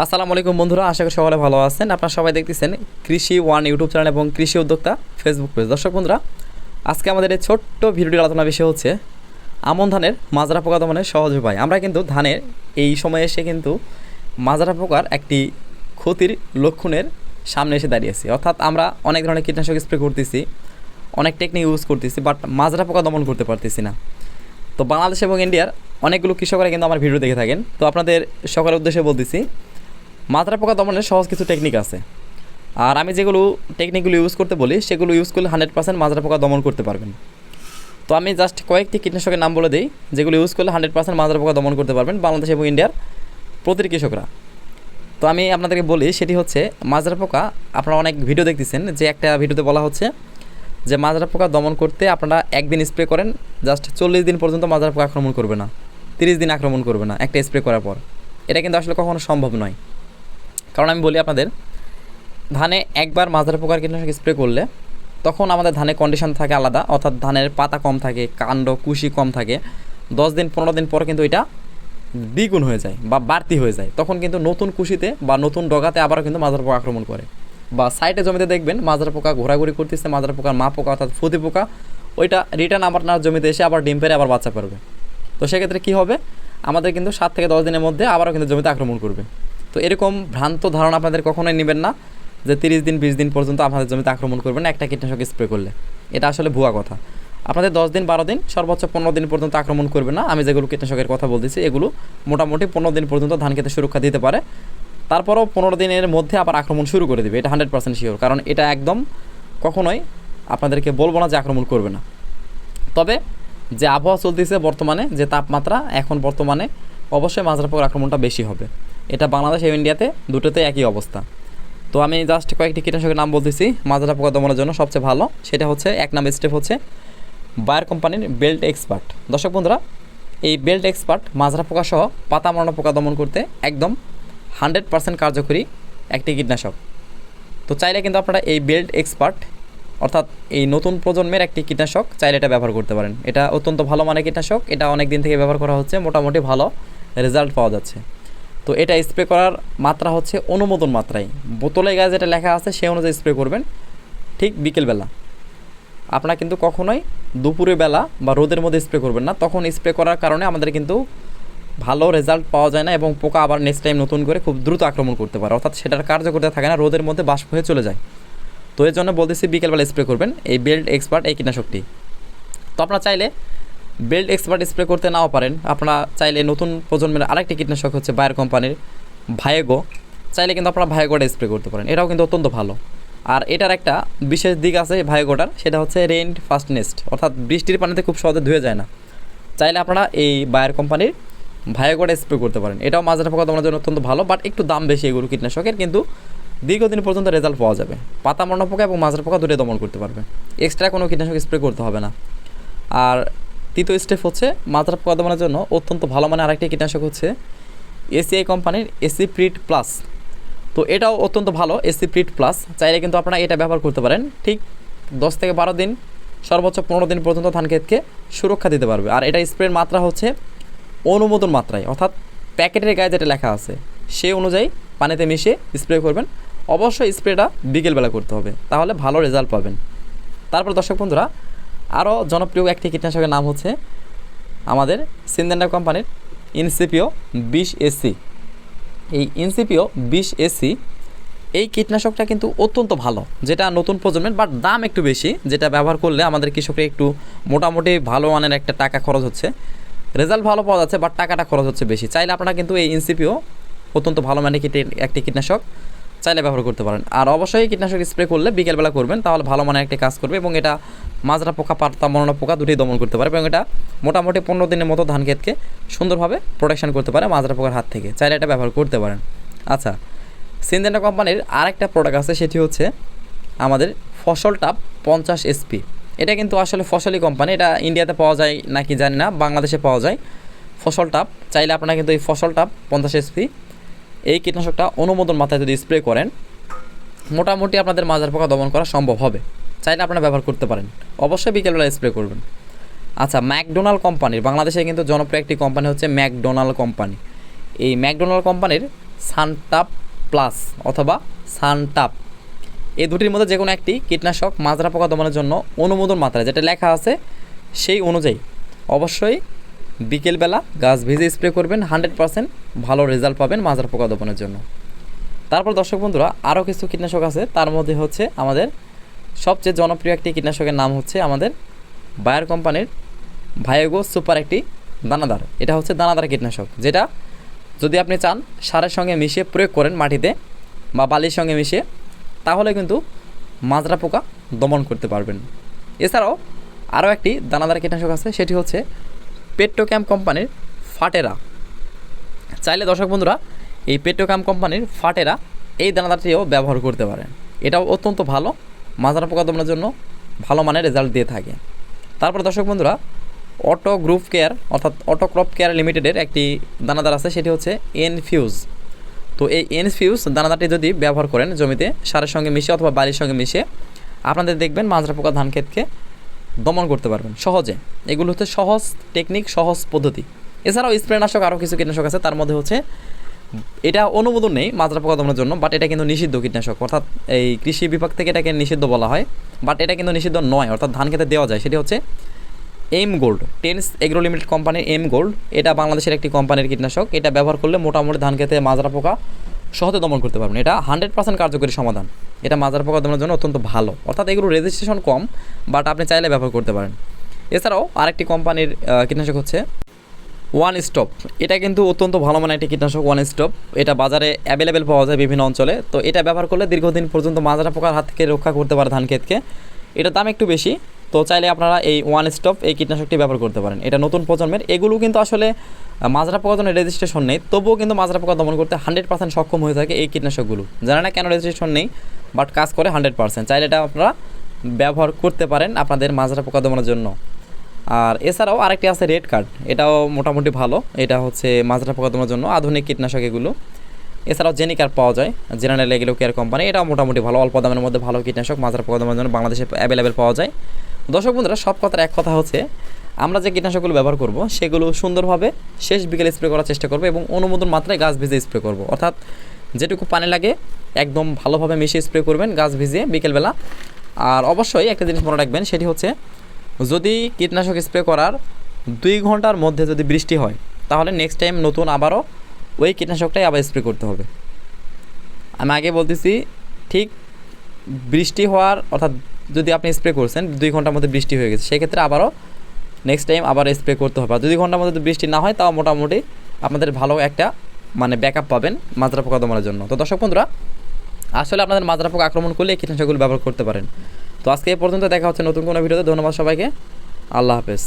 আসসালামু আলাইকুম বন্ধুরা, আশা করি সকলে ভালো আছেন। আপনারা সবাই দেখতেছেন কৃষি ওয়ান ইউটিউব চ্যানেল এবং কৃষি উদ্যোক্তা ফেসবুক পেজ দর্শক বন্ধুরা, আজকে আমাদের এই ছোট্ট ভিডিওটি আলোচনা বিষয় হচ্ছে আমন ধানের মাজরা পোকা দমনের সহজ উপায়। আমরা কিন্তু ধানের এই সময়ে এসে কিন্তু মাজরা পোকার একটি ক্ষতির লক্ষণের সামনে এসে দাঁড়িয়েছি অর্থাৎ আমরা অনেক ধরনের কীটনাশক স্প্রে করতেছি, অনেক টেকনিক ইউজ করতেছি বাট মাজরা পোকা দমন করতে পারতেছি না। তো বাংলাদেশ এবং ইন্ডিয়ার অনেকগুলো কৃষকরা কিন্তু আমার ভিডিও দেখে থাকেন। তো আপনাদের সকলের উদ্দেশ্যে বলতেছি মাজরা পোকা দমনের সহজ কিছু টেকনিক আছে। আর আমি যেগুলো টেকনিকগুলো ইউজ করতে বলি, সেগুলো ইউজ করলে হান্ড্রেড পার্সেন্ট মাজরা পোকা দমন করতে পারবেন। তো আমি জাস্ট কয়েকটি কীটনাশকের নাম বলে দিই, যেগুলো ইউজ করলে হান্ড্রেড পার্সেন্ট মাজরা পোকা দমন করতে পারবেন বাংলাদেশ এবং ইন্ডিয়ার প্রতিটি কৃষকরা। তো আমি আপনাদেরকে বলি, সেটি হচ্ছে মাজরা পোকা, আপনারা অনেক ভিডিও দেখতেছেন যে একটা ভিডিওতে বলা হচ্ছে যে মাজরা পোকা দমন করতে আপনারা একদিন স্প্রে করেন জাস্ট চল্লিশ দিন পর্যন্ত মাজরা পোকা আক্রমণ করবে না, তিরিশ দিন আক্রমণ করবে না একটা স্প্রে করার পর। এটা কিন্তু আসলে কখনো সম্ভব নয়। কারণ আমি বলি আপনাদের, ধানে একবার মাজরা পোকার কীটনাশক স্প্রে করলে তখন আমাদের ধানের কন্ডিশন থাকে আলাদা, অর্থাৎ ধানের পাতা কম থাকে, কাণ্ড, কুশি কম থাকে। দশ দিন, পনেরো দিন পর কিন্তু এটা দ্বিগুণ হয়ে যায় বা বাড়তি হয়ে যায়। তখন কিন্তু নতুন কুশিতে বা নতুন ডগাতে আবারও কিন্তু মাজরা পোকা আক্রমণ করে। বা সাইডে জমিতে দেখবেন মাজরা পোকা ঘোরাঘুরি করতেছে মাজরা পোকার মা পোকা অর্থাৎ ফুতি পোকা, ওইটা রিটার্ন আপনার জমিতে এসে আবার ডিম পেরে আবার বাচ্চা করবে তো সেক্ষেত্রে কী হবে? আমাদের কিন্তু সাত থেকে দশ দিনের মধ্যে আবারও কিন্তু জমিতে আক্রমণ করবে। তো এরকম ভ্রান্ত ধারণা আপনাদের কখনোই নেবেন না যে তিরিশ দিন, বিশ দিন পর্যন্ত আপনাদের জমিতে আক্রমণ করবেন, একটা কীটনাশক স্প্রে করলে। এটা আসলে ভুয়া কথা। আপনাদের দশ দিন, বারো দিন, সর্বোচ্চ পনেরো দিন পর্যন্ত আক্রমণ করবে না। আমি যেগুলো কীটনাশকের কথা বলতেছি, এগুলো মোটামুটি পনেরো দিন পর্যন্ত ধান খেতে সুরক্ষা দিতে পারে। তারপরও পনেরো দিনের মধ্যে আবার আক্রমণ শুরু করে দেবে। এটা হান্ড্রেড পার্সেন্ট শিওর কারণ এটা একদম কখনোই আপনাদেরকে বলব না যে আক্রমণ করবে না। তবে যে আবহাওয়া চলতেছে বর্তমানে, যে তাপমাত্রা, এখন বর্তমানে অবশ্যই মাজরা পোকার আক্রমণটা বেশি হবে। এটা বাংলাদেশ এবং ইন্ডিয়াতে দুটোতে একই অবস্থা। তো আমি জাস্ট কয়েকটি কীটনাশকের নাম বলতেছি মাজরা পোকা দমনের জন্য সবচেয়ে ভালো। সেটা হচ্ছে, এক নাম্বার স্টেপ হচ্ছে বায়ার কোম্পানির বেল্ট এক্সপার্ট দর্শক বন্ধুরা, এই বেল্ট এক্সপার্ট মাজরা পোকা সহ পাতা মরানো পোকা দমন করতে একদম হান্ড্রেড পার্সেন্ট কার্যকরী একটি কীটনাশক। তো চাইলে কিন্তু আপনারা এই বেল্ট এক্সপার্ট অর্থাৎ এই নতুন প্রজন্মের একটি কীটনাশক চাইলে এটা ব্যবহার করতে পারেন। এটা অত্যন্ত ভালো মানের কীটনাশক, এটা অনেক দিন থেকে ব্যবহার করা হচ্ছে, মোটামুটি ভালো রেজাল্ট পাওয়া যাচ্ছে। তো এটা স্প্রে করার মাত্রা হচ্ছে অনুমোদন মাত্রায় বোতলে গায়ে যেটা লেখা আছে, সেই অনুযায়ী স্প্রে করবেন ঠিক বিকেলবেলা। আপনারা কিন্তু কখনোই দুপুরে বেলা বা রোদের মধ্যে স্প্রে করবেন না। তখন স্প্রে করার কারণে আমাদের কিন্তু ভালো রেজাল্ট পাওয়া যায় না এবং পোকা আবার নেক্সট টাইম নতুন করে খুব দ্রুত আক্রমণ করতে পারে। অর্থাৎ সেটার কার্যকরতা থাকে না, রোদের মধ্যে বাষ্প হয়ে চলে যায়। তো এর জন্য বলতেছি বিকেলবেলা স্প্রে করবেন। এই বেল্ট এক্সপার্ট এই কীটনাশকটি। তো আপনারা চাইলে বেল্ট এক্সপার্ট স্প্রে করতে নাও পারেন। আপনারা চাইলে নতুন প্রজন্মের আরেকটি কীটনাশক হচ্ছে বায়ার কোম্পানির ভায়েগো চাইলে কিন্তু আপনারা ভায়েগোটা স্প্রে করতে পারেন। এটাও কিন্তু অত্যন্ত ভালো। আর এটার একটা বিশেষ দিক আছে ভায়েগোটার সেটা হচ্ছে রেইন ফাস্টনেস্ট অর্থাৎ বৃষ্টির পানিতে খুব সহজে ধুয়ে যায় না। চাইলে আপনারা এই বায়ার কোম্পানির ভায়োগোটা স্প্রে করতে পারেন। এটাও মাজরা পোকা দমনের জন্য অত্যন্ত ভালো, বাট একটু দাম বেশি এগুলো কীটনাশকের, কিন্তু দীর্ঘদিন পর্যন্ত রেজাল্ট পাওয়া যাবে। পাতা মরণ পোকা এবং মাজরা পোকা দুটোই দমন করতে পারবে এক্সট্রা কোনো কীটনাশক স্প্রে করতে হবে না। আর তৃতীয় স্টেপ হচ্ছে মাজরা পোকা দমনের জন্য অত্যন্ত ভালো মানে আরেকটি কীটনাশক হচ্ছে এসিআই কোম্পানির এসি প্রিট প্লাস তো এটাও অত্যন্ত ভালো এসি প্রিট প্লাস চাইলে কিন্তু আপনারা এটা ব্যবহার করতে পারেন। ঠিক দশ থেকে বারো দিন, সর্বোচ্চ পনেরো দিন পর্যন্ত ধান ক্ষেতকে সুরক্ষা দিতে পারবে। আর এটা স্প্রের মাত্রা হচ্ছে অনুমোদন মাত্রায়। অর্থাৎ প্যাকেটের গায়ে যেটা লেখা আছে, সে অনুযায়ী পানিতে মিশিয়ে স্প্রে করবেন। অবশ্যই স্প্রেটা বিকেলবেলা করতে হবে। তাহলে ভালো রেজাল্ট পাবেন। তারপর দর্শক বন্ধুরা আরও জনপ্রিয় একটি কীটনাশকের নাম হচ্ছে আমাদের সিন্দেন্ডা কোম্পানির ইনসিপিও বিশ এসি। এই ইনসিপিও বিশ এসি, এই কীটনাশকটা কিন্তু অত্যন্ত ভালো, যেটা নতুন প্রজন্মের বাট দাম একটু বেশি, যেটা ব্যবহার করলে আমাদের কৃষকের একটু মোটামুটি ভালো মানের একটা টাকা খরচ হচ্ছে। রেজাল্ট ভালো পাওয়া যাচ্ছে, বাট টাকাটা খরচ হচ্ছে বেশি। চাইলে আপনারা কিন্তু এই ইনসিপিও অত্যন্ত ভালো মানের কীট একটি কীটনাশক চাইলে ব্যবহার করতে পারেন। আর অবশ্যই কীটনাশক স্প্রে করলে বিকেলবেলা করবেন, তাহলে ভালো মানের একটি কাজ করবে এবং এটা মাজরা পোকা, পাতা, মরণা পোকা দুটোই দমন করতে পারে এবং এটা মোটামুটি পনেরো দিনের মতো ধান ক্ষেতকে সুন্দরভাবে প্রোটেকশন করতে পারে মাজরা পোকার হাত থেকে। চাইলে এটা ব্যবহার করতে পারেন। আচ্ছা সিনজেন্ডা কোম্পানির আরেকটা প্রোডাক্ট আছে, সেটি হচ্ছে আমাদের ফসল টাপ পঞ্চাশ এসপি এটা কিন্তু আসলে ফসলি কোম্পানি, এটা ইন্ডিয়াতে পাওয়া যায় নাকি জানি না, বাংলাদেশে পাওয়া যায়। ফসল টাপ চাইলে আপনারা কিন্তু এই ফসল টাপ পঞ্চাশ এসপি এই কীটনাশকটা অনুমোদন মাথায় যদি স্প্রে করেন, মোটামুটি আপনাদের মাজার পোকা দমন করা সম্ভব হবে। চাইলে আপনারা ব্যবহার করতে পারেন। অবশ্যই বিকেলবেলা স্প্রে করবেন। আচ্ছা ম্যাকডোনাল্ড কোম্পানির, বাংলাদেশে কিন্তু জনপ্রিয় একটি কোম্পানি হচ্ছে ম্যাকডোনাল্ড কোম্পানি। এই ম্যাকডোনাল্ড কোম্পানির সানটাপ প্লাস অথবা সানটাপ, এই দুটির মধ্যে যে কোনো একটি কীটনাশক মাজরা পোকা দমনের জন্য অনুমোদন মাত্রায়, যেটা লেখা আছে সেই অনুযায়ী। অবশ্যই বিকেলবেলা গাছ ভিজে স্প্রে করবেন হান্ড্রেড পারসেন্ট ভালো রেজাল্ট পাবেন মাজরা পোকা দমনের জন্য। তারপর দর্শক বন্ধুরা, আরও কিছু কীটনাশক আছে, তার মধ্যে হচ্ছে আমাদের সবচেয়ে জনপ্রিয় একটি কীটনাশকের নাম হচ্ছে আমাদের বায়ার কোম্পানির ভায়োগো সুপার একটি দানাদার। এটা হচ্ছে দানাদার কীটনাশক, যেটা যদি আপনি চান সারের সঙ্গে মিশিয়ে প্রয়োগ করেন মাটিতে বা বালির সঙ্গে মিশিয়ে, তাহলে কিন্তু মাজরা পোকা দমন করতে পারবেন। এছাড়াও আরও একটি দানাদার কীটনাশক আছে, সেটি হচ্ছে পেট্রোক্যাম কোম্পানির ফাটেরা। চাইলে দর্শক বন্ধুরা, এই পেট্রোক্যাম কোম্পানির ফাটেরা এই দানাদারটিও ব্যবহার করতে পারেন। এটাও অত্যন্ত ভালো মাজরা পোকা দমনের জন্য ভালো মানের রেজাল্ট দিয়ে থাকে। তারপর দর্শক বন্ধুরা অটো গ্রুপ কেয়ার অর্থাৎ অটো ক্রপ কেয়ার লিমিটেডের একটি দানাদার আছে, সেটি হচ্ছে এনফিউজ তো এই এনফিউজ দানাদারটি যদি ব্যবহার করেন জমিতে সারের সঙ্গে মিশে অথবা বালির সঙ্গে মিশে, আপনাদের দেখবেন মাজরা পোকা ধান ক্ষেতকে দমন করতে পারবেন সহজে। এগুলো হচ্ছে সহজ টেকনিক সহজ পদ্ধতি। এছাড়াও স্প্রেনাশক আরও কিছু কীটনাশক আছে, তার মধ্যে হচ্ছে এটা অনুমোদন নেই মাজরা পোকা দমনের জন্য বাট এটা কিন্তু নিষিদ্ধ কীটনাশক। অর্থাৎ এই কৃষি বিভাগ থেকে এটাকে নিষিদ্ধ বলা হয় বাট এটা কিন্তু নিষিদ্ধ নয়। অর্থাৎ ধান খেতে দেওয়া যায়, সেটি হচ্ছে M gold tens agro limited কোম্পানির এম গোল্ড এটা বাংলাদেশের একটি কোম্পানির কীটনাশক। এটা ব্যবহার করলে মোটামুটি ধান খেতে মাজরা পোকা সহজে দমন করতে পারবেন। এটা হান্ড্রেড পার্সেন্ট কার্যকরী সমাধান। এটা মাজরা পোকা দমনের জন্য অত্যন্ত ভালো। অর্থাৎ এগুলো রেজিস্ট্রেশন কম বাট আপনি চাইলে ব্যবহার করতে পারেন। এছাড়াও আরেকটি কোম্পানির কীটনাশক হচ্ছে ওয়ান স্টপ এটা কিন্তু অত্যন্ত ভালো মানের একটি কীটনাশক ওয়ান স্টপ এটা বাজারে অ্যাভেলেবেল পাওয়া যায় বিভিন্ন অঞ্চলে। তো এটা ব্যবহার করলে দীর্ঘদিন পর্যন্ত মাজরা পোকার হাত থেকে রক্ষা করতে পারে ধান ক্ষেতকে। এটার দাম একটু বেশি। তো চাইলে আপনারা এই ওয়ান স্টপ এই কীটনাশকটি ব্যবহার করতে পারেন। এটা নতুন প্রজন্মের। এগুলো কিন্তু আসলে মাজরা পোকার জন্য রেজিস্ট্রেশন নেই। তবুও কিন্তু মাজরা পোকা দমন করতে হান্ড্রেড পার্সেন্ট সক্ষম হয়ে থাকে এই কীটনাশকগুলো। জানা না কেন রেজিস্ট্রেশন নেই বাট কাজ করে হান্ড্রেড পার্সেন্ট চাইলে এটা আপনারা ব্যবহার করতে পারেন আপনাদের মাজরা পোকা দমনের জন্য। আর এছাড়াও আরেকটি আছে রেড কার্ড। এটাও মোটামুটি ভালো। এটা হচ্ছে মাজরা পোকা দমনের জন্য আধুনিক কীটনাশক এগুলো। এছাড়াও জেনিকার পাওয়া যায়, জেনারেল এগুলো কেয়ার কোম্পানি এটাও মোটামুটি ভালো, অল্প দামের মধ্যে ভালো কীটনাশক মাজরা পোকা দমনের জন্য বাংলাদেশে অ্যাভেলেবেল পাওয়া যায়। দর্শক বন্ধুরা, সব কথার এক কথা হচ্ছে, আমরা যে কীটনাশকগুলো ব্যবহার করব, সেগুলো সুন্দরভাবে শেষ বিকেলে স্প্রে করার চেষ্টা করব এবং অনুমোদন মাত্রায় গাছ ভিজে স্প্রে করব। অর্থাৎ যেটুকু পানি লাগে, একদম ভালোভাবে মিশিয়ে স্প্রে করবেন গাছ ভিজিয়ে বিকেলবেলা। আর অবশ্যই একটা জিনিস মনে রাখবেন, সেটি হচ্ছে যদি কীটনাশক স্প্রে করার দুই ঘণ্টার মধ্যে যদি বৃষ্টি হয়, তাহলে নেক্সট টাইম নতুন আবারও ওই কীটনাশকটাই আবার স্প্রে করতে হবে। আমি আগে বলতেছি, ঠিক বৃষ্টি হওয়ার, অর্থাৎ যদি আপনি স্প্রে করছেন, দুই ঘণ্টার মধ্যে বৃষ্টি হয়ে গেছে, সেক্ষেত্রে আবারও নেক্সট টাইম আবার স্প্রে করতে হবে। আর দুই ঘণ্টার মধ্যে বৃষ্টি না হয়, তাও মোটামুটি আপনাদের ভালো একটা মানে ব্যাকআপ পাবেন মাজরা পোকা দমনের জন্য। তো দর্শক বন্ধুরা, আসলে আপনাদের মাজরা পোকা আক্রমণ করলে কীটনাশকগুলো ব্যবহার করতে পারেন। তো আজকে এই পর্যন্ত দেখা হচ্ছে নতুন কোনো ভিডিওতে। ধন্যবাদ সবাইকে। আল্লাহ হাফেজ।